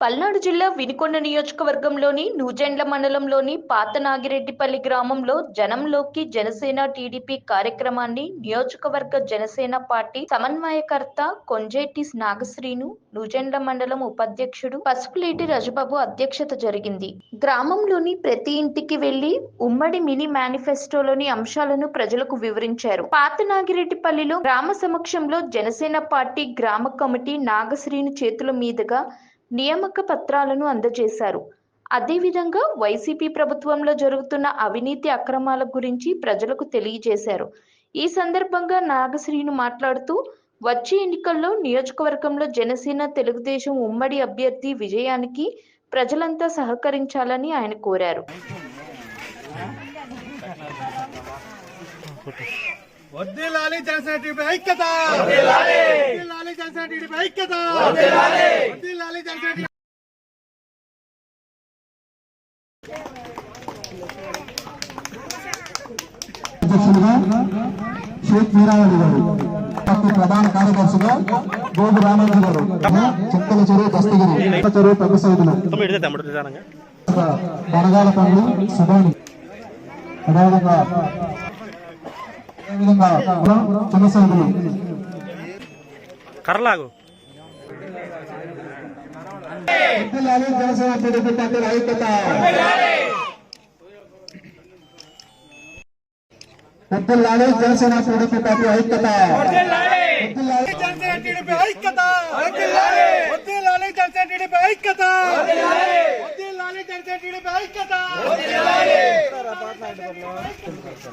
పల్నాడు జిల్లా వినుకొండ నియోజకవర్గంలోని నూజెండ్ల మండలంలోని పాత నాగిరెడ్డిపల్లి గ్రామంలో జనంలోకి జనసేన టీడీపీ కార్యక్రమాన్ని నియోజకవర్గ జనసేన పార్టీ సమన్వయకర్త కొంజేటి నాగశ్రీను నూజెండ్ల మండలం ఉపాధ్యక్షుడు పసుపులేటి రజబాబు అధ్యక్షత జరిగింది. గ్రామంలోని ప్రతి ఇంటికి వెళ్ళి ఉమ్మడి మినీ మేనిఫెస్టోలోని అంశాలను ప్రజలకు వివరించారు. పాత నాగిరెడ్డిపల్లిలో గ్రామ సమక్షంలో జనసేన పార్టీ గ్రామ కమిటీ నాగశ్రీని చేతుల మీదుగా నియామక పత్రాలను అందజేశారు. అదేవిధంగా వైసీపీ ప్రభుత్వంలో జరుగుతున్న అవినీతి అక్రమాల గురించి ప్రజలకు తెలియజేశారు. ఈ సందర్భంగా నాగశ్రీను మాట్లాడుతూ వచ్చే ఎన్నికల్లో నియోజకవర్గంలో జనసేన తెలుగుదేశం ఉమ్మడి అభ్యర్థి విజయానికి ప్రజలంతా సహకరించాలని ఆయన కోరారు. ఐక్యత! జనసేన టీడీపీ ఐక్యత. జనసేన షేక్ మీరావళి గారు పార్టీ ప్రధాన కార్యదర్శిగా గోగు రామాజీ గారు చిత్తల చెరువు దస్తగిరి చెరువు పెద్ద సైదులు. బనగాల పనులు అదేవిధంగా అదేవిధంగా చిన్న సైదులు. కర్రలాగు. జనసేన టీడీపీ పార్టీల ఐక్యత వర్ధిల్లాలి జనసేన టీడీపీ పార్టీ ఐక్యత జనసేన టీడీపీ ఐక్యత జనసేన టీడీపీ ఐక్యత జనసేన టీడీపీ ఐక్యత!